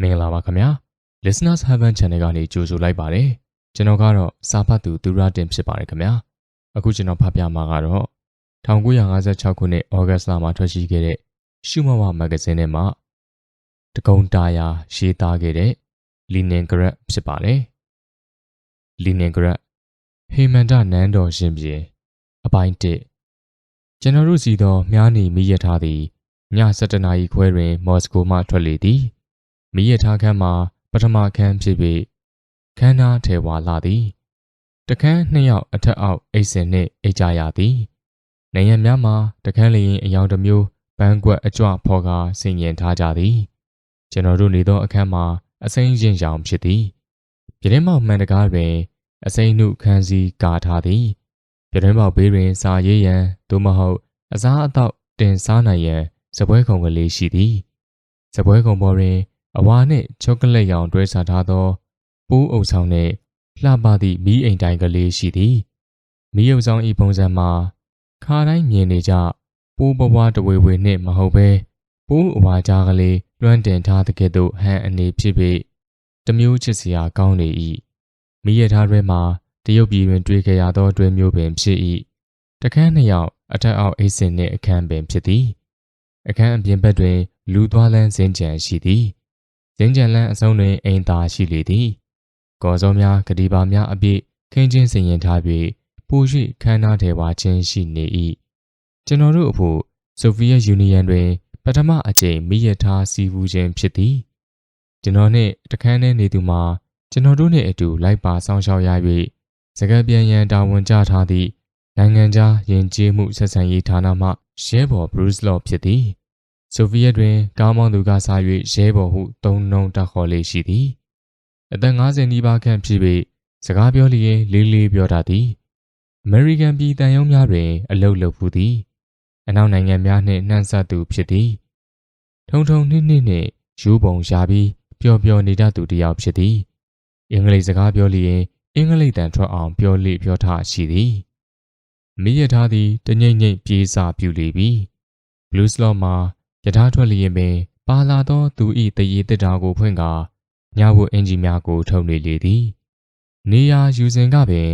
မင်္ဂလာပါခင်ဗျာ Listeners Heaven Channel ကနေကြိုဆိုလိုက်ပါတယ်ကျွန်တော်ကတော့စာဖတ်သူသူရတင်ဖြစ်ပါတယ်ခင်ဗျာအခုကျွန်တော်ဖတ်ပြမှာကတော့1956ခုနှစ်ဩဂတ်လမှာထွက်ရှိခဲ့တဲ့ရှုမဝမဂ္ဂဇင်းထဲမှာတကုံတာယာရေးသားခဲ့တဲ့ Leningrad ဖြစ်ပါတယ် Leningrad ဟေမန္တနန်းတော်ရှင်ပြင်အပိုင်း1ကျွန်တော်တို့စီသောမြားနေမိရထားသည်ည7:00နာရီခွဲတွင် မော်စကိုမှထွက်လေသည် မိရထားခန်းမှာ ပထမခန်းဖြစ်ပြီးခန်းသားထဲဝါလာသည်တခန်းနှစ်ယောက်အထက်အောက်အိတ်စင်နှင့်အိတ်ကြရသည်နေရများမှာတခန်းလျင်အယောင်တစ်မျိုးပန်းကွက်အကြွဖော်ကာဆင်ရင်ထားကြသည် ကျွန်တော်တို့နေသောအခန်းမှာအစိမ်းရင်ရောင်ဖြစ်သည်ပြတင်းပေါက်မှန်တကားတွင် အစိမ်းနှုခန်းစည်းကာထားသည်ပြတင်းပေါက်ဘေးတွင် စာရေးရန်သို့မဟုတ်အစားအသောက်တင်စားနိုင်ရန်စပွဲခုံကလေးရှိသည်စပွဲခုံပေါ်တွင် အဝါနှင့်ချောကလက်ရောင်တွဲဆထားသောပိုးအုပ်ဆောင်နှင့်လှပသည့်မီးအိမ်တိုင်ကလေးရှိသည်မီးအုပ်ဆောင်ဤပုံစံမှာခါတိုင်းမြင်နေကြပိုးဘဝတဝေဝေနှင့်မဟုတ်ဘဲပိုးအဝါကြားကလေးလွှမ်းတင်ထားတဲ့ကဲ့သို့ဟန်အနေဖြစ်ပြီးတမျိုးချစ်စရာကောင်းနေ၏မိရထားတွဲမှာတရုတ်ပြည်တွင်တွေ့ခဲ့ရသောတွဲမျိုးပင်ဖြစ်၏တခန်းနှစ်ယောက်အထက်အောက်အိတ်စင်နှင့်အခန်းပင်ဖြစ်သည်အခန်းအပြင်ဘက်တွင် လူသွားလန်းစင်ကြံရှိသည် စင်ကြံလန်းအစုံတွင်အိမ်သာရှိလေသည်ကော်စောများဂဒီပါများအပြည့်ခင်းချင်းစင်ရင်ထားပြီးပို၍ခန်းနာထဲပါခြင်းရှိနေ၏ကျွန်တော်တို့အဖို့ဆိုဗီယက်ယူနီယံတွင် ပထမအကြိမ်မိရထားစီးပူးခြင်းဖြစ်သည်ကျွန်တော်နှင့်တခန်းထဲနေသူမှာကျွန်တော်တို့နှင့်အတူလိုက်ပါဆောင်ရှောက်ရ၍စကားပြန်ရန်တာဝန်ကျထားသည့်နိုင်ငံခြားယဉ်ကျေးမှုဆက်ဆံရေးဌာနမှရဲဘော်ဘရူးစ်လော့ဖြစ်သည် ဆိုဗီယက်တွင် ကားမောင်းသူကစား၍ရဲဘော်ဟုသုံးနှုံတက်ခေါ်လေးရှိသည်အသက်50နီးပါးခန့်ဖြစ်ပြီးစကားပြောလျင်လေးလေးပြောတတ်သည်အမေရိကန်ပြည်တန်ယုံများတွင် အလုပ်လုပ်ဖူးသည်အနောက်နိုင်ငံများနှင့်နှံ့ဆက်သူဖြစ်သည်ထုံထုံနှင်းနှင်းနှင့်ယူပုံရှာပြီးပျော်ပျော်နေတတ်သူတစ်ယောက်ဖြစ်သည်အင်္ဂလိပ်စကားပြောလျင်အင်္ဂလိပ်တန်ထွက်အောင်ပြောလေပြောထရှိသည်မိရထားသည်တငိမ့်ငိမ့်ပြေးစာပြူလေပြီဘလူးစလော့မှာ ယထာထွက်လျင်ပင် ပါလာသောသူဤတရေတစ်တာကိုဖွင့်ကာညဝတ်အင်ဂျီများကိုထုတ်နေလေသည်နေရာယူစဉ်ကပင်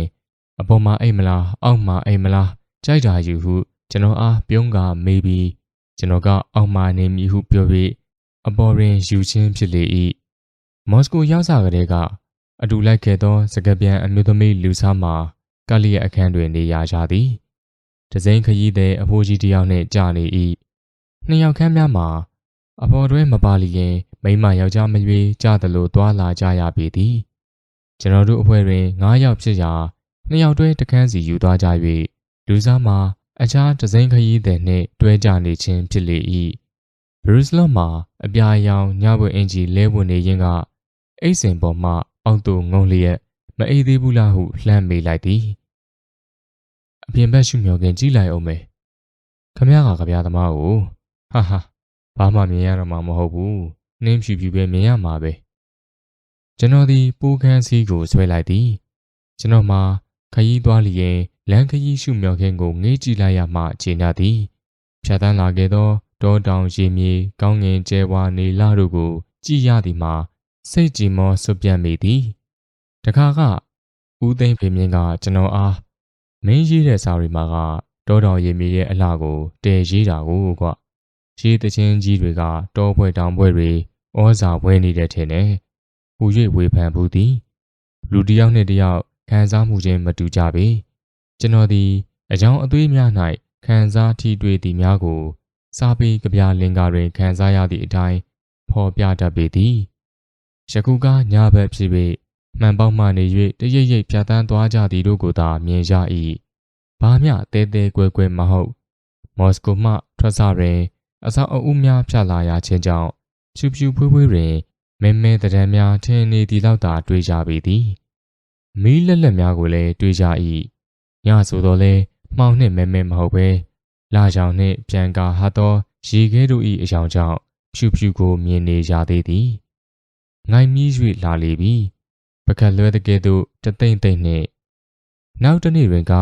အပေါ်မှာအိမ်မလားအောက်မှာအိမ်မလားကြိုက်တာယူဟု ကျွန်တော်အားပြုံးကာမေးပြီးကျွန်တော်ကအောက်မှာနေမည်ဟုပြောပြီးအပေါ်တွင်ယူချင်းဖြစ်လေ၏မော်စကိုရောက်စာကလေးကအတူလိုက်ခဲ့သောစကပြန်အမျိုးသမီးလူစားမှာကလီရဲ့အခန်းတွင်နေရာရသည်။တစိမ့်ခရီးသည်အဖိုးကြီးတစ်ယောက်နှင့်ကြာနေ၏။ နှစ်ယောက်ခန်းများမှာအပေါ်တွင်မပါလျင်မိမယောက်ျားမရွေးကြသလိုတွာလာကြရပေသည်။ကျွန်တော်တို့အဖွဲ့တွင်9ယောက်ဖြစ်ရာနှစ်ယောက်တွဲတခန်းစီယူသွားကြ၍လူစားမှာအခြားတစိမ့်ခရီးသည်နှင့်တွဲကြနေခြင်းဖြစ်လေ၏။ဘရူးစလော့မှာအပြာရောင်ညဘွေအင်ဂျီလဲဝင်နေခြင်းကအိတ်စင်ပေါ်မှအောက်သို့ငုံလျက်မအိပ်သေးဘူးလားဟုလှမ်းမေးလိုက်သည်အပြင်ဘက်ရှုမြော်ခင်ကြည့်လိုက်အောင်မယ်ခမရကကြပြသမားကို ဟာဟာဘာမှမြင်ရတော့မှမဟုတ်ဘူးနှင်းဖြူဖြူပဲမြင်ရမှာပဲကျွန်တော်ဒီပူခန်းစည်းကိုဆွဲလိုက်သည်ကျွန်တော်မှာခရီးသွားလျင်လမ်းခရီးရှုမြော်ခင်းကိုငေးကြည့်လိုက်ရမှခြေနာသည်ဖြတ်တန်းလာခဲ့သောတောတောင်ရေမြေကောင်းငင်ကျဲဝါနေလာတို့ကို ကြည့်ရသည်မှာစိတ်ကြည်မောဆွပြတ်မိသည်တခါကဦးသိန်းဖေမြင့်ကကျွန်တော်အားမင်းရေးတဲ့စာရီမှာကတောတော်ရေမြေရဲ့အလှကိုတည်ရေးတာကိုကွ ရေးတချင်းကြီးတွေကတောပွဲတောင်ပွဲတွေဩဇာဝဲနေတဲ့ထင်တယ်ဟူ၍ဝေဖန်ဘူးသည်လူတစ်ယောက်နဲ့တစ်ယောက်ခံစားမှုချင်းမတူကြပေကျွန်တော်သည်အကြောင်းအသွေးများ၌ခံစားထိတွေ့သည့်များကို စားပြီးကြပြလင်္ကာတွင်ခံစားရသည့်အတိုင်းဖော်ပြတတ်ပေသည်ယခုကညဘက်ဖြစ်၍မှန်ပေါက်မှနေ၍တရိပ်ရိပ်ဖြတ်တန်းသွားကြသည်တို့ကိုသာမြင်ရ၏ဘာမျှတဲတဲကွဲကွဲမဟုတ်မော်စကိုမှထွက်စတွင် အဆောက်အဦများဖြတ်လာရခြင်းကြောင့်ဖြူဖြူဖွေးဖွေးတွင်မဲမဲတရံများထင်းနေသည်လောက်သာတွေ့ကြပေသည်မီးလက်လက်များကိုလည်းတွေ့ကြ၏ညဆိုတော့လဲမှောင်နှင့်မဲမဲမဟုတ်ပဲလာကြောင်နှင့်ပြန်ကာဟသောရေခဲတို့၏အယောင်ကြောင့်ဖြူဖြူကိုမြင်နေကြသေးသည်ငိုင်မြည်၍လာလေပြီပကတ်လွဲတဲ့ကဲ့သို့တသိမ့်သိမ့်နှင့်နောက်တနေ့တွင်က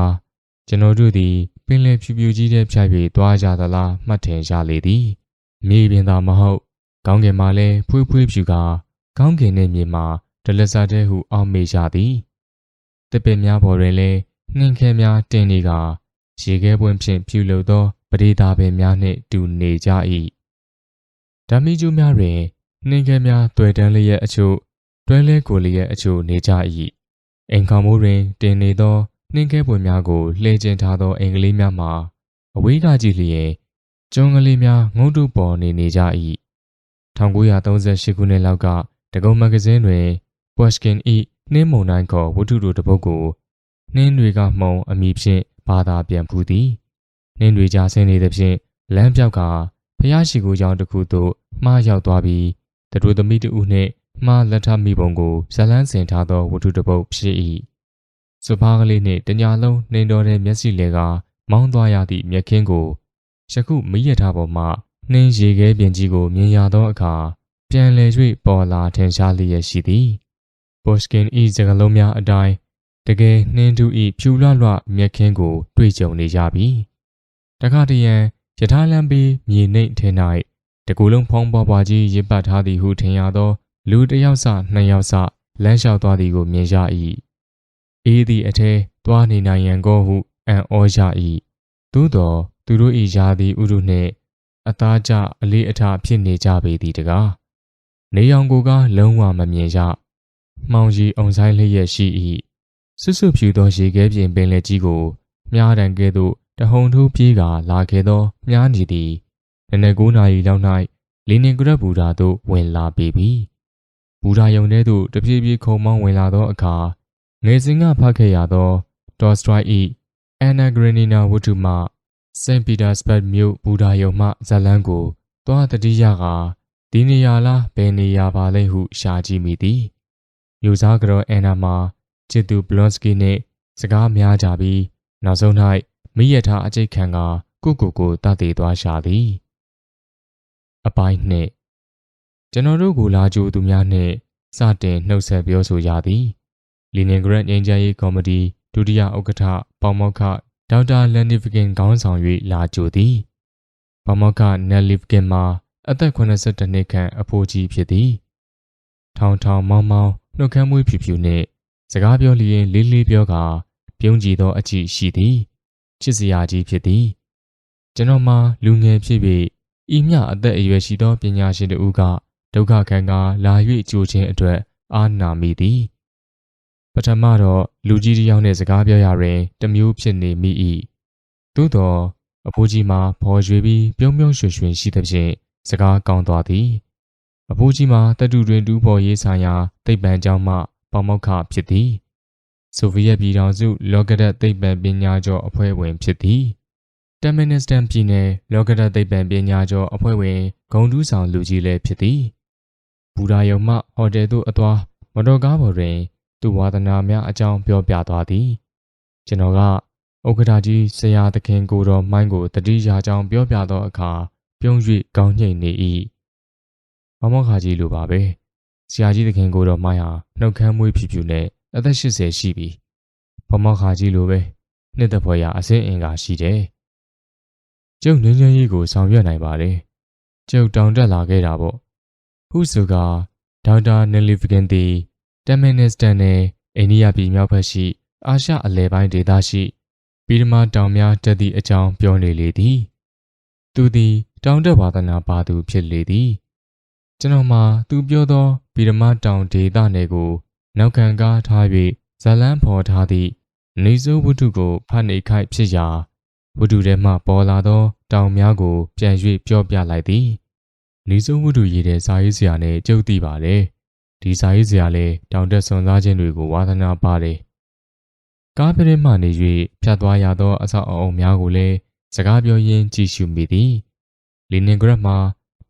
ကျွန်တော်တို့သည် ပင်လယ်ဖြူဖြူကြီးတဲ့ဖြတ်၍သွားကြသလားမှတ်ထင်ရလေသည်မြေပြင်သာမဟုတ်ကောင်းကင်မှာလည်းဖွေးဖွေးဖြူကကောင်းကင်နှင့်မြေမှာဒလဆာတဲ့ဟုအောက်မေ့ရသည်တပည့်များပေါ်တွင်လည်းနှင်းခဲများတင်နေကရေခဲပွင့်ဖြင့်ပြုလုပ်သောပရိသာပင်များနှင့်တူနေကြ၏ဓမ္မီကျူးများတွင်နှင်းခဲများတွေ့တန်းလျက်အချို့တွဲလဲကိုလျက်အချို့နေကြ၏အိမ်ခေါမိုးတွင်တင်နေသော နှင်းခဲပွင့်များကိုလှည့်ကျင်ထားသောအင်္ဂလိပ်များမှာအဝေးကကြည့်လျင်ကျုံကလေးများငုံတုပေါ်နေနေကြ၏1938ခုနှစ်လောက်ကတကုံမဂ္ဂဇင်းတွင် Pushkin ၏နှင်းမုန်တိုင်းခေါ်ဝတ္ထုတို့တစ်ပုဒ်ကိုနှင်းတွေကမှုံအမိဖြင့်ဘာသာပြန်ဖူးသည်နှင်းတွေကြားဆင်းနေသဖြင့်လမ်းပြောက်ကဖျားရှိကိုကြောင်တစ်ခုသို့မှားရောက်သွားပြီးတတို့သမီးတဦးနှင့်မှားလက်ထမိပုံကိုဇလန်းစင်ထားသောဝတ္ထုတစ်ပုဒ်ဖြစ်၏ စပားကလေးနှင့်တညာလုံးနှင်းတော်တဲ့မျက်စိလေကမောင်းသွားရသည့်မြက်ခင်းကိုယခုမီးရထားပေါ်မှနှင်းရေခဲပြင်ကြီးကိုမြင်ရသောအခါပြန်လည်၍ပေါ်လာထင်ရှားလျက်ရှိသည်ဘော့စကင်ဤစကလုံးများအတိုင်းတကယ်နှင်းတူဤဖြူလွလွမြက်ခင်းကို တွေ့ကြုံနေကြပြီတခါတရံယထာလမ်းပြီးမြေနှိမ့်ထင်း၌တကူလုံးဖုံးပွားပွားကြီးရစ်ပတ်ထားသည်ဟုထင်ရသော လူတစ်ယောက်စနှစ်ယောက်စလမ်းလျှောက်သွားသည်ကိုမြင်ရ၏ အေးသည့်အထဲသွားနေနိုင်ရန်ကိုဟုအံ့ဩရ၏သို့တော်သူတို့၏ယာသည်ဥရုနှင့်အသားကျအလေးအထားဖြစ်နေကြပေသည်တကားနေအောင်ကိုကလုံးဝမမြင်ရမှောင်ရီအောင်ဆိုင်လျက်ရှိ၏ဆွဆွဖြူသောရေခဲပြင်ပင်လယ်ကြီးကိုမြားတံကဲ့သို့တဟုန်ထိုးပြေးကလာခဲ့သောမြားနေသည်နနက်9နာရီလောက်၌လီနင်ဂရက်ဘူဒါသို့ဝင်လာပေပြီဘူဒါယုံထဲသို့တပြေးပြေးခုံမောင်းဝင်လာသောအခါ ငယ်စဉ်ကဖတ်ခဲ့ရသောဒေါ်စထရိုက်၏အန်နာဂရနီနာဝတ္ထုမှစင်ပီတာစဘတ်မြို့ဘူဒါယုံမှဇလန်းကိုသွားတတိယကဒီနေရာလားဘယ်နေရာပါလဲဟုရှာကြည့်မိသည်မြို့စားကတော်အန်နာမှာချစ်သူဘလွန်စကီနှင့်စကားများကြပြီးနောက်ဆုံး၌မိရထားအကျိတ်ခံကကိုကိုကိုတတ်သေးသွားရှာသည်အပိုင်းနှင့်ကျွန်တော်တို့ကိုလာကြိုသူများနှင့်စတင်နှုတ်ဆက်ပြောဆိုရသည် လီနင်ဂရက်ငင်းချရေးကော်မတီဒုတိယဥက္ကဋ္ဌပေါမောက္ခဒေါက်တာလန်နီဖခင်ခေါင်းဆောင်၍လာကြိုသည်ပေါမောက္ခနယ်လီဖခင်မှာအသက်82နှစ်ခန့်အဖိုးကြီးဖြစ်သည်ထောင်ထောင်မောင်းမောင်းနှုတ်ခမ်းမွေးဖြူဖြူနှင့်စကားပြောလျင်လေးလေးပြောကာပြုံးကြည့်သောအကြည့်ရှိသည်ချစ်စရာကြီးဖြစ်သည်ကျွန်တော်မှာလူငယ်ဖြစ်ပြီးဤမြအသက်အရွယ်ရှိသောပညာရှင်တို့ကဒုက္ခခံကလာ၍ကြိုခြင်းအတွက်အားနာမိသည် ပထမတော့လူကြီးတစ်ယောက်နဲ့စကားပြောရရင်တမျိုးဖြစ်နေမိ၏သို့တော့အဖိုးကြီးမှာဖော်ရွေပြီးပြုံးပြုံးရွှင်ရွှင်ရှိသဖြင့်စကားကောင်းသွားသည်အဖိုးကြီးမှာတတူတွင်တူးဖော်ရေးဆိုင်ရာသိပ္ပံကျောင်းမှပေါမောက္ခဖြစ်သည်ဆိုဗီယက်ပြည်ထောင်စု လောကဒတ်သိပ္ပံပညာကျော်အဖွဲ့ဝင်ဖြစ်သည်တမင်နစ္စတန်ပြည်နယ်လောကဒတ်သိပ္ပံပညာကျော်အဖွဲ့ဝင်ဂုံတူးဆောင်လူကြီးလည်းဖြစ်သည်ဘူရာယုံမှဟိုတယ်သို့အသွားမတော်ကားပေါ်တွင် သူဝါသနာများအကြောင်းပြောပြသွားသည်ကျွန်တော်ကဥက္ကဋ္ဌကြီးဆရာသခင်ကိုတော်မိုင်းကိုတတိယကြောင်းပြောပြသောအခါပြုံး၍ကောင်းညိတ်နေ၏မမောခါကြီးလိုပါပဲဆရာကြီးသခင်ကိုတော်မိုင်းဟာနှုတ်ခမ်းမွေးဖြူဖြူနဲ့အသက်80ရှိပြီဘမောခါကြီးလိုပဲနှစ်သက်ဖွယ်ရာအစင်းအင်္ဂါရှိတယ်ကျုပ်ငင်းငင်းကြီးကိုဆောင်ရွက်နိုင်ပါတယ်ကျုပ်တောင်တက်လာခဲ့တာပေါ့ဟုဆိုကဒေါက်တာနယ်လီဖကန်တီ တမင်နစ္စတန်နယ်အိန္ဒိယပြည်မြောက်ဘက်ရှိ အာရှအလယ်ပိုင်းဒေသရှိပီရမတောင်များတက်သည့်အကြောင်းပြောနေလေသည် သူသည် တောင်တက်ဝါသနာပါသူဖြစ်လေသည် ကျွန်တော်မှာသူပြောသောပီရမတောင်ဒေသနယ်ကို နောက်ခံကားထား၍ဇလန်းဖော်ထားသည့်နေစိုးဝတ္ထုကိုဖတ်နေခိုက်ဖြစ်ရာဝတ္ထုထဲမှပေါ်လာသော တောင်များကို ပြန်၍ပြောပြလိုက်သည်နေစိုးဝတ္ထုရေးတဲ့စာရေးဆရာနဲ့ကြုတ်သိပါတယ် ဒီစာရေးဆရာလည်းတောင်တက်စွန်စားခြင်းတွေကိုဝါသနာပါတယ်ကားပြင်းမှနေ၍ဖြတ်သွားရသောအဆောက်အအုံများကိုလည်းစကားပြောရင်းကြည့်ရှုမိသည်လီနင်ဂရက်မှာ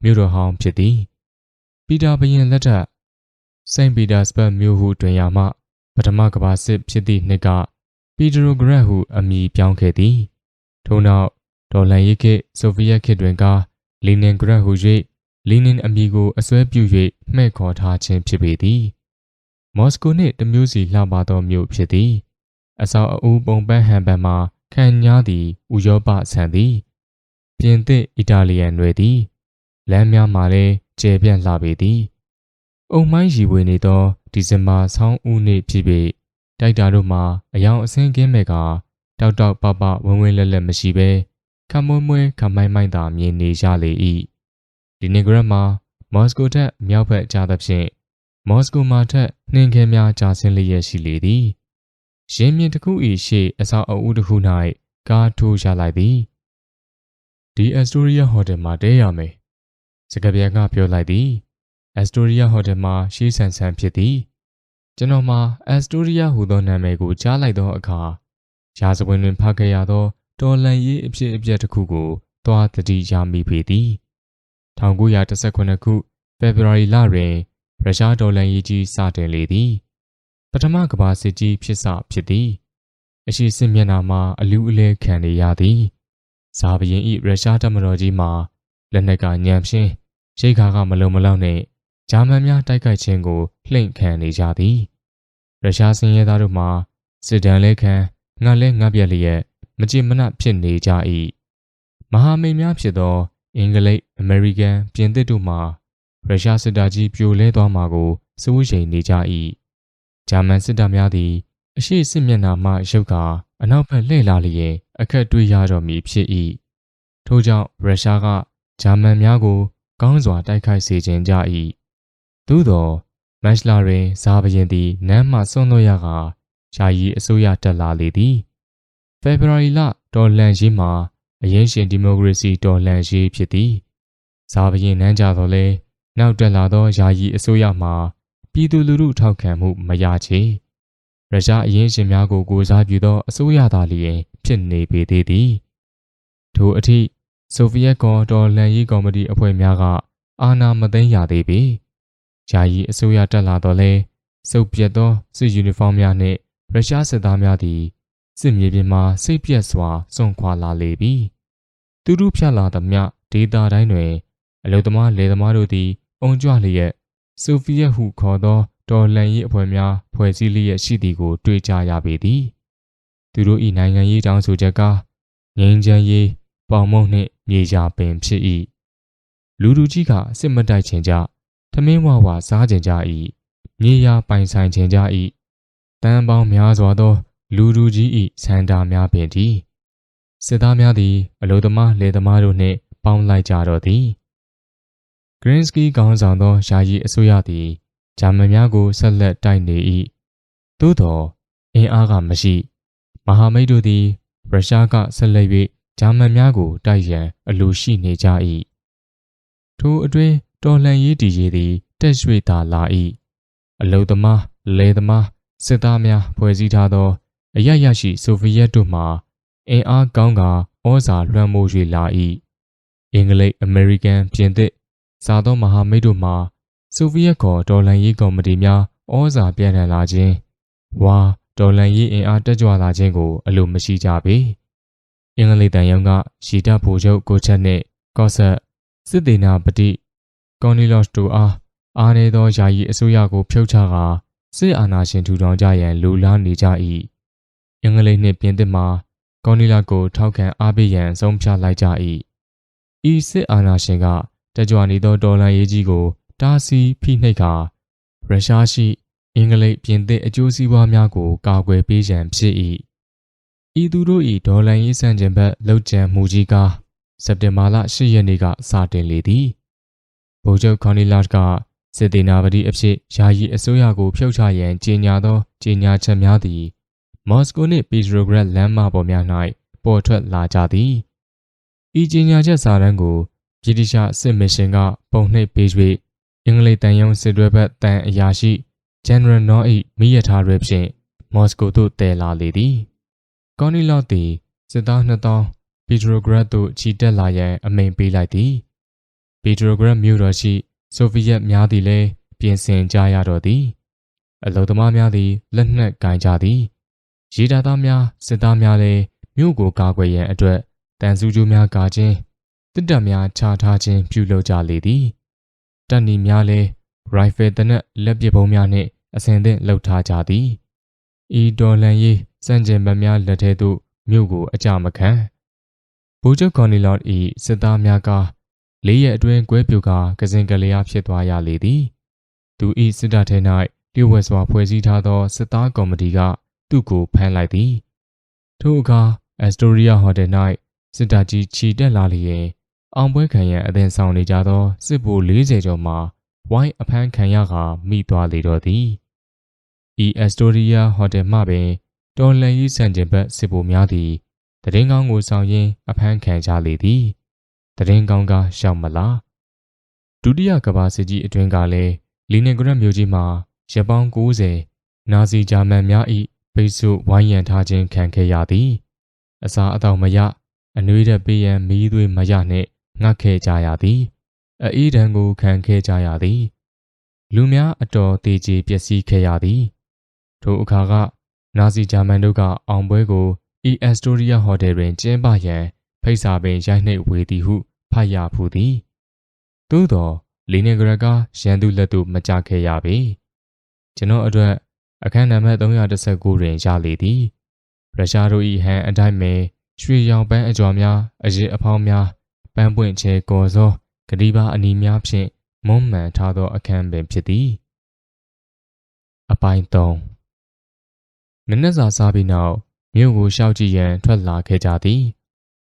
မြို့တော်ဟောင်းဖြစ်သည်ပီတာဘရင်လက်ထက်စိန့်ပီတာစဘတ်မြို့ဟုတွင်ရမှပထမကမ္ဘာစစ်ဖြစ်သည့်နှစ်ကပီတရိုဂရက်ဟုအမည်ပြောင်းခဲ့သည်ထို့နောက်ဒေါ်လန်ရီခေတ်ဆိုဗီယက်ခေတ်တွင်ကလီနင်ဂရက်ဟု၍ လီနင်အမည်ကိုအစွဲပြု၍မှဲ့ခေါ်ထားခြင်းဖြစ်ပေသည်မော်စကိုနှင့်တမျိုးစီလှပသောမြို့ဖြစ်သည်အဆောက်အဦပုံပန်းဟန်ပန်မှာခံညားသည်ဥရောပဆန်သည်ပြင်သစ်အီတာလီယန်တွေသည်လမ်းများမှာလည်းကျယ်ပြန့်လှပေသည်အုံမိုင်းရီဝေနေသောဒီဇင်ဘာဆောင်းဦးနေ့ဖြစ်ပြီးတိုက်တာတို့မှာအယောင်အစင်းကင်းမဲ့ကတောက်တောက်ပပဝင်းဝင်းလက်လက်မရှိဘဲခမွန်းမွဲခမိုင်းမိုင်းသာမြင်နေရလေ၏ ဒီနီဂရက်မှာမော်စကိုထက်မြောက်ဘက်ကြားသဖြင့်မော်စကိုမှာထက်နှင်းခဲများကြာဆင်းလျက်ရှိလေသည်ရင်းမြစ်တစ်ခု၏ရှေ့အဆောက်အဦတစ်ခု၌ကားထိုးရလိုက်သည်ဒီအက်စတိုရီယာဟိုတယ်မှာတဲရမယ်စကပြန်ကပြောလိုက်သည်အက်စတိုရီယာဟိုတယ်မှာရှေးဆန်ဆန်ဖြစ်သည်ကျွန်တော်မှာအက်စတိုရီယာဟူသောနာမည်ကိုကြားလိုက်သောအခါရာဇဝင်တွင်ဖတ်ခဲ့ရသောတော်လန်ရေးအဖြစ်အပျက်တစ်ခုကိုသွားသတိရမိပေသည် 1919ခုဖေဖော်ဝါရီလတွင်ရုရှားဒေါ်လန်ရေးကြီးစတင်လေသည်ပထမကမ္ဘာစစ်ကြီးဖြစ်စဖြစ်သည်အရှိစစ်မျက်နှာမှာအလူအလဲခံနေရသည်ဇာဘရင်ဤရုရှားတပ်မတော်ကြီးမှာလက်နက်ကညံဖြင်းရိတ်ခါကမလုံမလောက်နဲ့ဂျာမန်များတိုက်ခိုက်ခြင်းကိုလှိမ့်ခံနေကြသည်ရုရှားစင်ရဲသားတို့မှာစစ်တမ်းလဲခံငါလဲငါပြက်လျက်မကြင်မနှဖြစ်နေကြ၏မဟာမိတ်များဖြစ်သော အင်္ဂလိပ် အမေရိကန် ပြင်သစ်တို့မှရုရှားစစ်တပ်ကြီး ပြိုလဲသွားမှာကို စိုးရိမ်နေကြ၏ဂျာမန်စစ်တပ်များသည် အရှိစစ်မျက်နှာမှရုပ်ကာ အနောက်ဘက်လှည့်လာလျင် အခက်တွေ့ရတော့မည်ဖြစ်၏ထို့ကြောင့် ရုရှားက ဂျာမန်များကို ကောင်းစွာ တိုက်ခိုက်စေခြင်းကြ၏သို့သောမက်လာတွင် ဇာဘရင်သည်နမ်းမှဆွန့်လွတ်ရကယာယီအစိုးရတက်လာလေသည် ဖေဖော်ဝါရီလ တော်လန်ရေးမှာ အရင်ရှင်ဒီမိုကရေစီတော်လှန်ရေးဖြစ်သည်။ဇာဘရင်နန်းကြတော့လဲနောက်တက်လာသောယာယီအစိုးရမှပြည်သူလူထုထောက်ခံမှုမရချေ။ရုရှားအရင်ရှင်များကိုကိုစားပြုသောအစိုးရသားလျင်ဖြစ်နေပေသေးသည်။ထိုအထိဆိုဗီယက်ကော်တော်လှန်ရေးကော်မတီအဖွဲ့များကအာဏာမသိမ်းရသေးပေ။ယာယီအစိုးရတက်လာတော့လဲစုပ်ပြတ်သောစစ်ယူနီဖောင်းများနှင့်ရုရှားစစ်သားများသည်စစ်မြေပြင်မှာစိတ်ပြက်စွာစွန့်ခွာလာလေပြီ။ သူတို့ဖြတ်လာသမျှဒေတာတိုင်းတွင်အလုသမားလေသမားတို့သည်အုံကြွလျက်ဆိုဗီယက်ဟုခေါ်သောတော်လှန်ရေးအဖွဲ့များဖွဲ့စည်းလျက်ရှိသည်ကို တွေ့ကြရပေသည်။သူတို့၏နိုင်ငံရေးတောင်းဆိုချက်ကငြိမ်းချမ်းရေးပေါင်မုံနှင့်မြေယာပင်ဖြစ်၏။လူလူကြီးကစစ်မတိုက်ခြင်းကြထမင်းဝဝစားခြင်းကြ၏မြေယာပိုင်ဆိုင်ခြင်းကြ၏တန်ပေါင်းများစွာသော လူလူကြီး၏စန္ဒာများပင်သည် စစ်သားများသည် အလိုသမားလေသမားတို့နှင့် ပေါင်းလိုက်ကြတော့သည်ဂရင်းစကီခေါင်းဆောင်သောယာယီအစိုးရသည်ဂျာမန်များကိုဆက်လက်တိုက်နေ၏သို့သောအင်အားကမရှိမဟာမိတ်တို့သည်ရုရှားကဆက်လက်၍ဂျာမန်များကိုတိုက်ရန်အလိုရှိနေကြ၏ထိုအတွင်းတော်လှန်ရေးတည်ရေးသည်တက်ရွှေ့သာလာ၏အလုသမားလေသမားစစ်သားများဖွဲ့စည်းထားသော အရရရှိဆိုဗီယက်တို့မှ အင်အားကောင်းကဩဇာလွှမ်းမိုး၍လာ၏အင်္ဂလိပ်အမေရိကန်ပြင်သစ်စားသောမဟာမိတ်တို့မှဆိုဗီယက်ခေါ်ဒေါ်လန်ရေးကော်မတီများဩဇာပြန့်နှံ့လာခြင်းဝါဒေါ်လန်ရေးအင်အားတက်ကြွလာခြင်းကိုအလိုမရှိကြပေအင်္ဂလိပ်တန်ယုံကရှီတပ်ဗိုလ်ချုပ်ကိုချက်နှင့်ကော့ဆက်စစ်သေးနာပတိကွန်နီလော့စ်တို့အားအားနေသောယာယီအစိုးရကိုဖြုတ်ချကာစစ်အာဏာရှင်ထူထောင်ကြရန်လူလားနေကြ၏အင်္ဂလိပ်နှင့်ပြင်သစ်မှ ကွန်နီလာကိုထောက်ခံအားပေးရန်ဆုံးဖြတ်လိုက်ကြ၏ဤစစ်အာဏာရှင်ကတကြွနေသောဒေါ်လာရေးကြီးကိုတားဆီးဖိနှိပ်ကာရုရှားရှိအင်္ဂလိပ်ပြင်သစ်အကျိုးစီးပွားများကိုကာကွယ်ပေးရန်ဖြစ်၏ဤသူတို့၏ဒေါ်လာရေးစံကျင်ဘက်လှုပ်ကြံမှုကြီးကစက်တင်ဘာလ10ရက်နေ့ကစတင်လေသည်ဗိုလ်ချုပ်ခွန်နီလာကစစ်တေနာပတိအဖြစ်ယာယီအစိုးရကိုဖျောက်ချရန်ကြေညာသောကြေညာချက်များသည် မော်စကိုနှင့်ပီထရိုဂရက်လမ်းမပေါ်များ၌ပေါ်ထွက်လာကြသည်။ဤကြေညာချက်စာတမ်းကိုဗြိတိရှစစ်မစ်ရှင်ကပုံနှိပ်ပေး၍အင်္ဂလိပ်တန်ယုံစစ်တွဲဘက်တန်အရာရှိ General Nor ၏မိရထားတွေဖြင့်မော်စကိုသို့တည်လာလေသည်။ကော်နီလော့သည်စစ်သား2000ပီထရိုဂရက်သို့ချီတက်လာရန်အမိန့်ပေးလိုက်သည်။ပီထရိုဂရက်မြို့တော်ရှိဆိုဗီယက်များသည်လည်းပြင်ဆင်ကြရတော့သည်။အလုံသမားများသည်လက်နက်ကင်ကြသည် ရေဒါသားများစစ်သားများလည်းမြို့ကိုကာကွယ်ရန်အတွက်တန်စုကျိုးများကာခြင်းတစ်တပ်များခြားထားခြင်းပြုလုပ်ကြလေသည်တပ်နီများလည်းရိုင်ဖယ်တနက်လက်ပစ်ဗုံးများနှင့်အစဉ်သင့်လှုပ်ထားကြသည်ဤတော်လန်ရေးစံကျင်ဘက်များလက်ထဲသို့မြို့ကိုအကြမခံဗိုလ်ချုပ်ကွန်နီလော့ဤစစ်သားများကလေးရက်အတွင်းကွဲပြိုကကစင်ကလျားဖြစ်သွားရလေသည်သူသူ၏စစ်တပ်ထဲ၌လျှို့ဝှက်စွာဖွဲ့စည်းထားသောစစ်သားကော်မတီက သူ့ကိုဖမ်းလိုက်သည်ထို့အခါအက်စတိုရီးယားဟိုတယ်၌စစ်တပ်ကြီးခြိတက်လာလျင်အောင်ပွဲခံရန်အသင်ဆောင်နေကြသောစစ်ဗိုလ်40ကျော်မှဝိုင်းအဖမ်းခံရကမိသွားလေတော့သည်ဤအက်စတိုရီးယားဟိုတယ်မှပင်တော်လန်ရေးဆန်ကျင်ဘက်စစ်ဗိုလ်များသည်တရင်ကောင်းကိုဆောင်ရင်းအဖမ်းခံကြလေသည်တရင်ကောင်းကရှောက်မလားဒုတိယကမ္ဘာစစ်ကြီးအတွင်းကလည်းလီနင်ဂရတ်မြို့ကြီးမှာရပောင်း90နာဇီဂျာမန်များ၏ ပိတ်ဆို့ဝိုင်းရံထားခြင်းခံခဲ့ရသည်အစာအသောက်မရအနှွေးတဲ့ပေးရန်မီးသွေးမရနှင့်ငတ်ခဲ့ကြရသည်အေးဒဏ်ကိုခံခဲ့ကြရသည် လူများအတော်သေးကြီးပျက်စီးခဲ့ရသည်ထိုအခါကနာဇီဂျာမန်တို့ကအောင်ပွဲကိုအီအက်စတိုရီးယားဟိုတယ်တွင်ကျင်းပရန်ဖိတ်စာပင်ရိုက်နှိပ်ဝေသည်ဟုဖတ်ရဖူးသည်သို့သောလီနင်ဂရတ်ကရန်သူလက်သို့မကြခဲ့ရပေကျွန်တော်အတွက် အခန်းနံပါတ်319တွင်ရလေသည်ရုရှားတို့၏ဟန်အတိုင်းပင်ရွှေရောင်ပန်းအကြော်များအရစ်အဖောင်းများပန်းပွင့်ချဲကော်စောဂတိပါအနီများဖြင့်မွမ်းမံထားသောအခန်းပင်ဖြစ်သည်အပိုင်း3နနက်စာစားပြီးနောက်မြို့ကိုရှောက်ကြည့်ရန်ထွက်လာခဲ့ကြသည်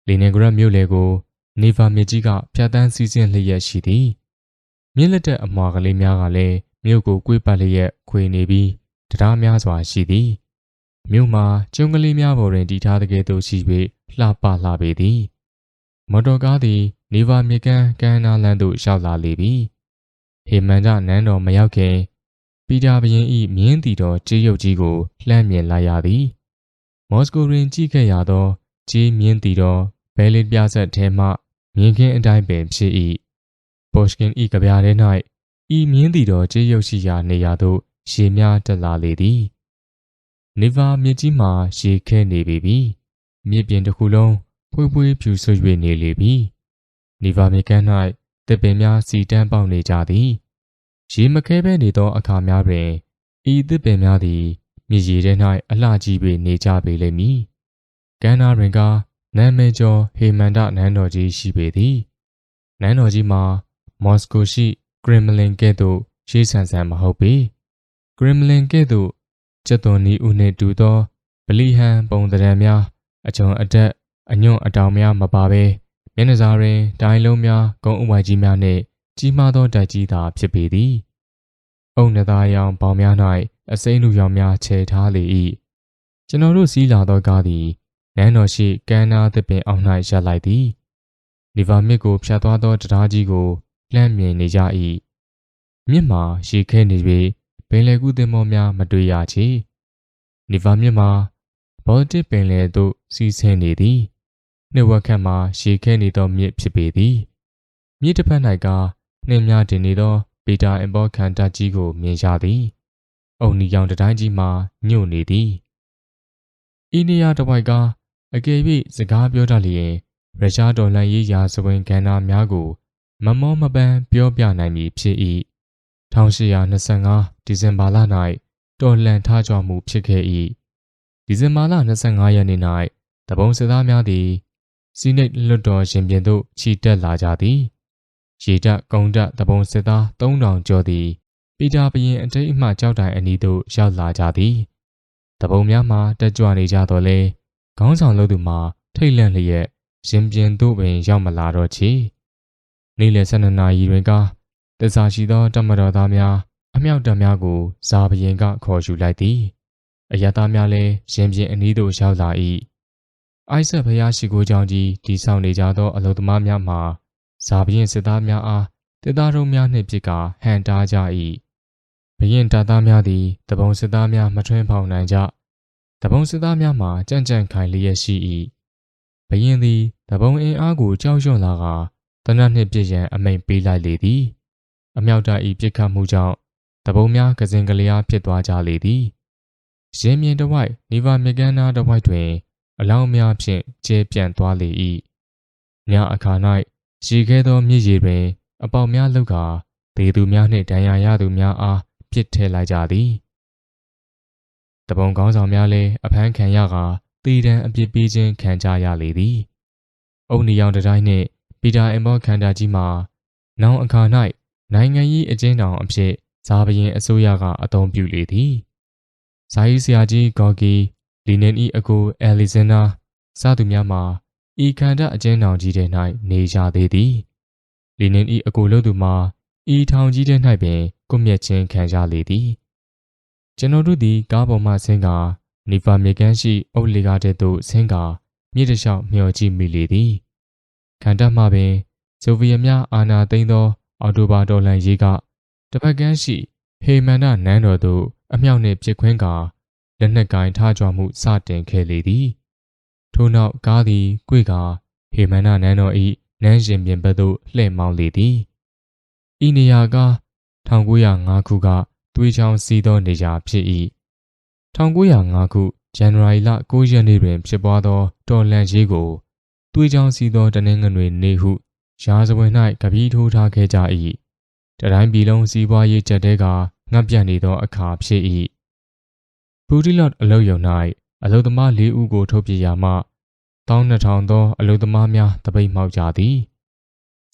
လီနင်ဂရတ်မြို့လေကိုနေဗာမြစ်ကြီးကဖြတ်တန်းစီးဆင်းလျက်ရှိသည်မြင့်လက်တဲ့အမွာကလေးများကလည်းမြို့ကိုကွေးပတ်လျက်ခွေနေပြီး တရားများစွာရှိသည်မြို့မှာကျုံကလေးများပေါ်တွင်တည်ထားတဲ့ကဲ့သို့ရှိ၍လှပလှပေသည်မော်တော်ကားသည်နေဗာမြကန်ကန်နာလန်သို့ရောက်လာလေပြီဟေမန်ကနန်းတော်မရောက်ခင်ပီတာဘရင်၏မြင်းတီတော်ကြေးရုပ်ကြီးကိုလှမ်းမြင်လိုက်ရသည်မော်စကိုတွင်ကြည့်ခဲ့ရသောကြေးမြင်းတီတော်ဘဲလစ်ပြဆက်ထဲမှမြင်ခင်းအတိုင်းပင်ဖြစ်၏ဘော့ရှ်ကင်၏ကြပြားထဲ၌ဤမြင်းတီတော်ကြေးရုပ်ရှိရာနေရာသို့ ရေများတက်လာလေသည်နေဗာမြစ်ကြီးမှာရေခဲနေပြီပြီမြစ်ပြင်တစ်ခုလုံးဖွေးဖွေးဖြူဆွ၍နေလေပြီနေဗာမြစ်ကမ်း၌တစ်ပင်များစီတန်းပေါက်နေကြသည်ရေမခဲဘဲနေသောအခါများတွင်ဤတစ်ပင်များသည်မြေကြီးထဲ၌အလှကြီးပေနေကြပေလိမ့်မည်ကမ်းနားတွင်ကနာမည်ကျော်ဟေမန္တနန်းတော်ကြီးရှိပေသည်နန်းတော်ကြီးမှာမော်စကိုရှိကရမလင်ကဲ့သို့ရှေးဆန်ဆန်မဟုတ်ပေ ဂရမလင်ကဲ့သို့ကျက်သွန်နီဦးနှင့်တူသောဗလီဟန်ပုံသဏ္ဍာန်များအကျုံအတက်အညွန့်အတောင်များမပါဘဲမျက်နှာစာတွင်ဒိုင်းလုံးများကုန်းအဝိုင်ကြီးများနှင့်ကြီးမားသောတိုက်ကြီးသာဖြစ်ပေသည်အုံနသားရောင်ပေါင်များ၌အစိမ့်လူရောင်များခြေထားလေ၏ကျွန်တော်တို့စီးလာသောကားသည်နန်းတော်ရှိကမ်းနားသပင်အောက်၌ရပ်လိုက်သည်လီဗာမြစ်ကိုဖြတ်သွားသောတရားကြီးကိုလှမ်းမြင်နေကြ၏မြစ်မှာရေခဲနေ၍ပ င်လယ်ကူးသင်္ဘောများမတွေ့ရချေ။နီဗာမြစ်မှာဘော်တစ်ပင်လယ်သို့စီးဆင်းနေသည်။နှစ်ဝက်ခန့်မှာရေခဲနေသောမြစ်ဖြစ်ပေသည်။မြစ်တစ်ဖက်၌ကနှင်းများတင်နေသောပေတာအင်ဘောခန္ဓာကြီးကိုမြင်ရသည်။အုံနီရောင်တတိုင်းကြီးမှာညှို့နေသည်။ဤနေရာတစ်ဝိုက်ကအကယ်၍စကားပြောတတ်လျင်ရုရှားဒေါ်လာရေးရာစပွင့်ကဏ္ဍများကို မမောမပန်းပြောပြနိုင်မည်ဖြစ်၏1825 ဒီဇင်ဘာလ၌တော်လှန်ထားကြမှုဖြစ်ခဲ့၏ဒီဇင်ဘာလ25ရက်နေ့၌တပုံစစ်သားများသည်စီနိတ်လွတ်တော်ရှင်ပြင်သို့ခြိတက်လာကြသည်ရေတပ်ကုန်းတပ်တပုံစစ်သား3000ကျော်သည်ပီတာဘရင်အတိတ်အမှကြောက်တိုင်အနီးသို့ရောက်လာကြသည်တပုံများမှာတက်ကြွနေကြတော့လေခေါင်းဆောင်လို့သူမှာထိတ်လန့်လျက်ရှင်ပြင်သို့ပင်ရောက်မလာတော့ချေနေ့လယ်12နာရီတွင်ကတစားရှိသောတမတော်သားများ အမြောက်တများကိုဇာဘရင်ကခေါ်ယူလိုက်သည်အယသားများလည်းရင်ပြင်အနီးသို့ရောက်လာ၏အိုက်ဆက်ဖျားရှိခိုးကြောင်းကြီးတည်ဆောက်နေကြသောအလုသမားများမှာဇာဘရင်စစ်သားများအားတေသားတို့များနှင့်ပြစ်ကာဟန်တားကြ၏ဘရင်တာသားများသည်တပုံစစ်သားများမထွင်းဖောင်နိုင်ကြတပုံစစ်သားများမှာကြံ့ကြံ့ခိုင်လျက်ရှိ၏ဘရင်သည်တပုံအင်အားကိုကြောက်ရွံ့လာကတနတ်နှင့်ပြည့်ရန်အမိန်ပေးလိုက်လေသည်အမြောက်တဤပြစ်ခတ်မှုကြောင့် တပုံများကစင်ကလျားဖြစ်သွားကြလေသည်ရင်းမြင်တဝိုက်နေဗာမြကန်နာတဝိုက်တွင် အလောင်းများဖြင့်ကျဲပြန့်သွားလေ၏ညအခါ၌ရေခဲသောမြစ်ရည်တွင် အပေါက်များလှုပ်ကာဒေသူများနှင့်ဒဏ်ရာရသူများအားပြစ်ထည့်လိုက်ကြသည်တပုံကောင်းဆောင်များလည်းအဖမ်းခံရကာတည်တံအပြစ်ပေးခြင်းခံကြရလေသည်အုံနီရောင်တတိုင်းနှင့်ပီတာအင်ဘောခန္ဓာကြီးမှာ နောင်အခါ၌နိုင်ငံရေးအကျဉ်းထောင်အဖြစ် ဇာဘရင်အစိုးရကအသုံးပြုလေသည်ဇာယီဆရာကြီးဂေါ်ဂီလီနင်ဤအကိုအဲလီဇန်နာစသူများမှာဤခန္ဓာအကျဉ်းထောင်ကြီးတဲ့၌နေကြသေးသည်လီနင်ဤအကိုလို့သူမှာဤထောင်ကြီးတဲ့၌ပင်ကွမျက်ချင်းခံရလေသည်ကျွန်တော်တို့သည်ကားပေါ်မှဆင်းကာနီဖာမြေကမ်းရှိအုတ်လီကားတဲ့သို့ဆင်းကာမြစ်တစ်လျှောက်မျှော်ကြည့်မိလေသည်ခန္ဓာမှပင်ဆိုဗီယက်များအာဏာသိမ်းသောအော်တိုဘာတော်လှန်ရေးက တစ်ဖက်ကမ်းရှိဟေမန္ဒနန်းတော်သို့အမြောက်နှင့်ပြစ်ခွင်းကာလက်နက်ကင်ထားကြွမှုစတင်ခဲ့လေသည်ထို့နောက်ကားသည်ကြွေကာဟေမန္ဒနန်းတော်၏နန်းရှင်ပြင်ဘက်သို့လှည့်မောင်းလေသည်ဤနေရာက1905ခုကသွေးချောင်းစီးသောနေရာဖြစ်၏1905ခုဇန်နဝါရီလ9ရက်နေ့တွင် ဖြစ်ပွားသောတော်လှန်ရေးကိုသွေးချောင်းစီးသောတနင်္ဂနွေနေ့ဟုရာဇဝင်၌ကပီးထိုးထားခဲ့ကြ၏ တတိုင်းပြည်လုံးစီးပွားရေးကြက်တဲကငတ်ပြတ်နေသောအခါဖြစ်၏ဘူဒီလော့အလုတ်ယုံ၌အလုသမား၄ဦးကိုထုတ်ပြရာမှ12000သောအလုသမားများတပိတ်မှောက်ကြသည်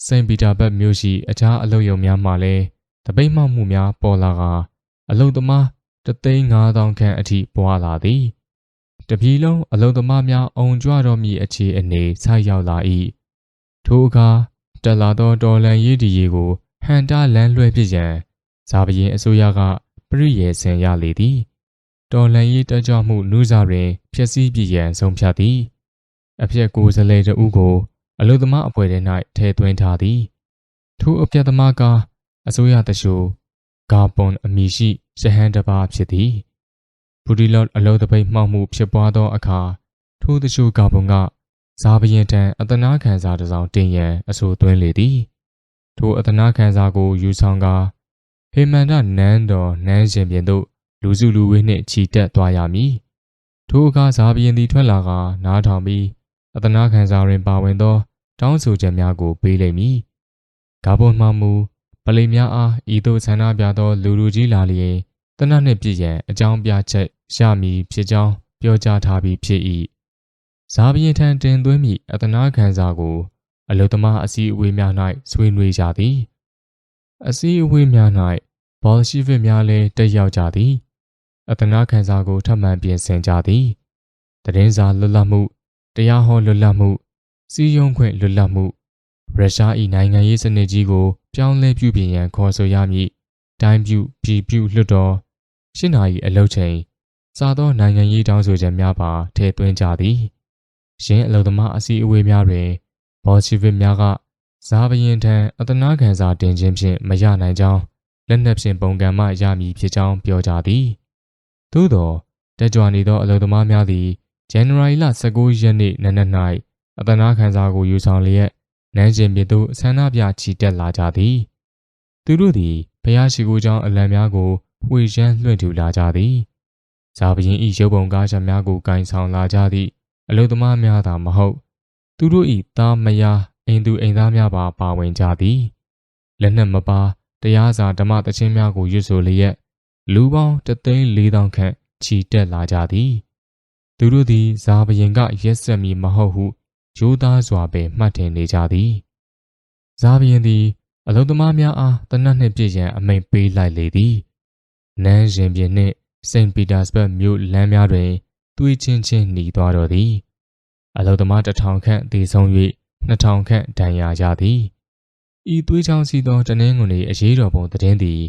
စိန့်ပီတာဘတ်မြို့ရှိအခြားအလုယုံများမှလည်းတပိတ်မှောက်မှုများပေါ်လာကအလုသမား3,500ခန့်အထိပွားလာသည်တပြည်လုံးအလုသမားများအုံကြွတော်မူအခြေအနေဆိုက်ရောက်လာ၏ထိုအခါတက်လာသောတော်လန်ရေးဒီရီကို ဟန်တာလန်းလွှဲပစ်ရန်ဇာပရင်အစိုးရကပြည့်ရဲဆင်ရလေသည်တော်လန်ရေးတက်ကြွမှုနူးစာတွင်ဖျက်ဆီးပြရန်ဆုံးဖြတ်သည်အပြက်ကိုစလဲတဦးကို အလုသမားအဖွဲ့ထဲ၌ထည့်သွင်းထားသည်ထိုအပြက်သမားကအစိုးရတရှို့ဂါပွန်အမည်ရှိရဟန်တစ်ပါးဖြစ်သည်ဘူဒီလော့အလုသပိတ်မှောက်မှုဖြစ်ပွားသောအခါထိုတချို့ဂါပွန်ကဇာဘရင်တန်အတနာခံစာတစ်စောင်တင်ရန်အဆိုသွင်းလေသည် ထိုအတနာခံစာကိုယူဆောင်ကာဟေမန္ဒနန်းတော်နန်းရှင်ပြင်သို့လူစုလူဝေးနှင့်ချီတက်သွားရမည်ထိုအခါဇာဘရင်သည်ထွက်လာကနားထောင်ပြီးအတနာခံစာတွင်ပါဝင်သော တောင်းဆိုချက်များကိုပေးလိမ့်မည်ဂါဘွန်မှမူပလိများအားဤသို့ဆန္ဒပြသော လူလူကြီးလာလျင်တနတ်နှင့်ပြည်ရန်အကြောင်းပြချက်ရမည်ဖြစ်ကြောင်းပြောကြားထားပြီးဖြစ်၏ဇာဘရင်ထံတင်သွင်းမိအတနာခံစာကို အလုသမားအစည်းအဝေးများ၌ဆွေးနွေးကြသည်အစည်းအဝေးများ၌ဘော်ရှိဖစ်များလည်းတက်ရောက်ကြသည်အတနာခံစာကိုထပ်မံပြင်ဆင်ကြသည်တရင်စာလွတ်လပ်မှုတရားဟောလွတ်လပ်မှုစီးရုံးခွင့်လွတ်လပ်မှုရုရှား၏နိုင်ငံရေးစနစ်ကြီးကိုပြောင်းလဲပြုပြင်ရန်ခေါ်ဆိုရမည်တိုင်းပြုပြည်ပြုလွှတ်တော်ရှင်းနာ၏အလုပ်ချိန်စာသောနိုင်ငံရေးတောင်းဆိုချက်များပါထည့်သွင်းကြသည်ရင်းအလုံသမားအစည်းအဝေးများတွင် ဘော်ချီဗစ်များကဇာဘရင်ထံအတနာခံစာတင်ခြင်းဖြင့်မရနိုင်ကြောင်းလက်နက်ဖြင့်ပုံကံမှရမည်ဖြစ်ကြောင်းပြောကြသည်သို့သောတက်ကြွနေသောအလုံသမားများသည်ဇန်နဝါရီလ19ရက်နေ့နံနက်၌အတနာခံစာကိုယူဆောင်လျက်နန်းရှင်ပြည်သို့ဆန္ဒပြချီတက်လာကြသည်သူတို့သည်ဖျားရှိခိုးကြောင်းအလံများကိုဝှေရမ်းလွှင့်ထူလာကြသည်ဇာပရင်ဤရုပ်ပုံကားချက်များကိုကင်ဆောင်လာကြသည့်အလုသမားများသာမဟုတ် သူတို့ဤသားမယားအိမ်သူအိမ်သားများပါပါဝင်ကြသည်လက်နက်မပါတရားစာဓမ္မတခြင်းများကိုရွတ်ဆိုလျက်လူပေါင်း3,400ခန့်ချီတက်လာကြသည် သူတို့သည်ဇာဘရင်ကရက်ဆက်မည်မဟုတ်ဟုရိုးသားစွာပင်မှတ်ထင်နေကြသည်ဇာဘရင်သည် အလုသမားများအားတနတ်နှင့်ပြည့်ရန်အမိန်ပေးလိုက်လေသည်နန်းရင်ပြင်နှင့်စိန့်ပီတာစဘတ်မြို့လမ်းများတွင် တွေးချင်းချင်းหนีသွားတော်သည် အလုသမားတထောင်ခန့်သေဆုံး၍နှစ်ထောင်ခန့်ဒဏ်ရာရသည်ဤသွေးချောင်းစီသောတနင်္ဂနွေအရေးတော်ပုံတည်င်းသည်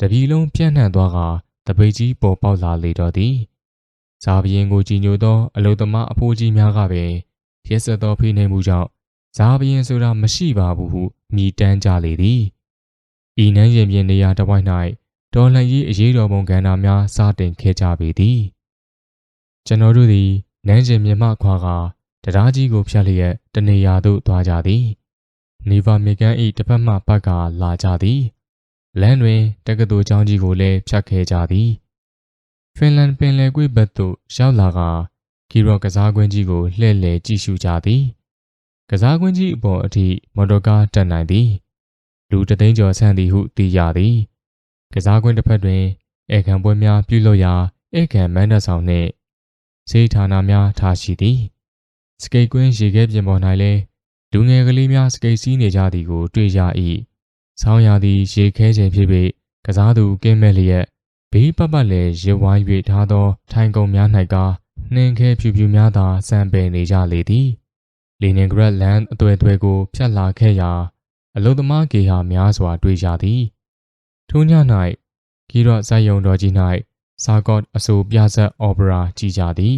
တပြည်လုံးပြန့်နှံ့သွားကာတပိတ်ကြီးပေါ်ပေါက်လာလေတော့သည်ဇာဘရင်ကိုကြည်ညိုသောအလုသမားအဖိုးကြီးများကပင်ရက်ဆက်သောဖိနှိပ်မှုကြောင့်ဇာဘရင်ဆိုတာမရှိပါဘူးဟုမြည်တမ်းကြလေသည်ဤနန်းရင်ပြင်နေရာတစ်ဝိုက်၌ဒေါ်လန်ကြီးအရေးတော်ပုံကဏ္ဍများစတင်ခဲ့ကြပေသည်ကျွန်တော်တို့သည်နန်းကျင်မြမခွာက တရားကြီးကိုဖျက်လျက်တနေရာသို့သွားကြသည်နေဗာမီကန်၏တစ်ဖက်မှဘက်ကလာကြသည်လမ်းတွင်တက္ကသိုလ်ကျောင်းကြီးကိုလည်းဖြတ်ခဲ့ကြသည်ဖင်လန်ပင်လယ်ကွေ့ဘက်သို့ရောက်လာကဂီရော့ကစားကွင်းကြီးကိုလှည့်လည်ကြည့်ရှုကြသည်ကစားကွင်းကြီးအပေါ်အထိမော်တော်ကားတက်နိုင်သည်လူတသိန်းကျော်ဆန့်သည်ဟုသိရသည်ကစားကွင်းတစ်ဖက်တွင်ဧကန်ပွဲများပြုလုပ်ရာဧကန်မန်းနဆောင်နှင့်ဈေးဌာနများထားရှိသည် စကိတ်ကွင်းရေခဲပြင်ပေါ်၌လည်းလူငယ်ကလေးများစကိတ်စီးနေကြသည်ကို တွေ့ရ၏ဆောင်းရာသီရေခဲချိန်ဖြစ်ပြီးကစားသူကင်းမဲ့လျက်ဘေးပတ်ပတ်လည်ရဝိုင်း၍ထားသော ထိုင်ကုန်များ၌ကနှင်းခဲဖြူဖြူများသာစံပယ်နေကြလေသည်လီနင်ဂရက်လန်အသွဲသွဲကိုဖြတ်လာခဲ့ရာအလုသမားဂေဟာများစွာတွေ့ကြသည်ထိုည၌ဂီရော့ဇိုင်ယုံတော်ကြီး၌စာကော့အဆိုပြဆက်အော်ပရာကြည်ကြသည်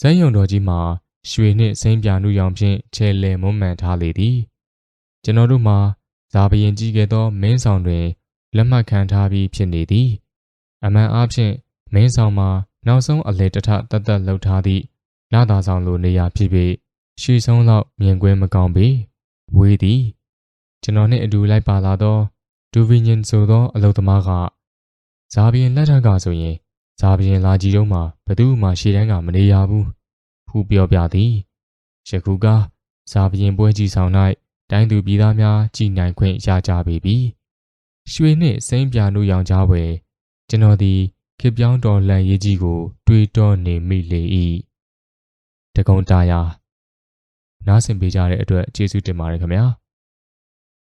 ဇိုင်ယုံတော်ကြီးမှာ ရွှေနှင့်စိမ့်ပြာနုရောင်ဖြင့်ချဲလဲမွမ်းမံထားလေသည်ကျွန်တော်တို့မှာဇာပရင်ကြီးခဲ့သောမင်းဆောင်တွင်လက်မှတ်ခံထားပြီးဖြစ်နေသည် အမှန်အားဖြင့်မင်းဆောင်မှာနောက်ဆုံးအလေတထတတ်တတ်လှုပ်ထားသည့်လာသာဆောင်လိုနေရာဖြစ်ပြီးရှေ့ဆုံးလောက်မြင်ကွင်းမကောင်းပေဝေးသည်ကျွန်တော်နှင့်အတူလိုက်ပါလာသောဒူဗီညင်ဆိုသောအလုသမားကဇာဘီယင်လက်ထက်ကဆိုရင်ဇာဘီယင်လာကြီးတုံးမှာဘသူမှရှေ့တန်းကမနေရဘူး ဖူးပြောပြသည်ယခုကဇာဘီယင်ပွဲကြီးဆောင်၌တိုင်းသူပြည်သားများကြည်နိုင်ခွင့်ရကြပေပြီရွှေနှင့်စိမ့်ပြာနုရောင်ကြားပွဲကျွန်တော်သည်ခေပြောင်းတော်လှန်ရေးကြီးကို တွေးတောနေမိလေ၏တကုံတာယာနားဆင်ပေးကြတဲ့အတွက်ကျေးဇူးတင်ပါတယ်ခင်ဗျာ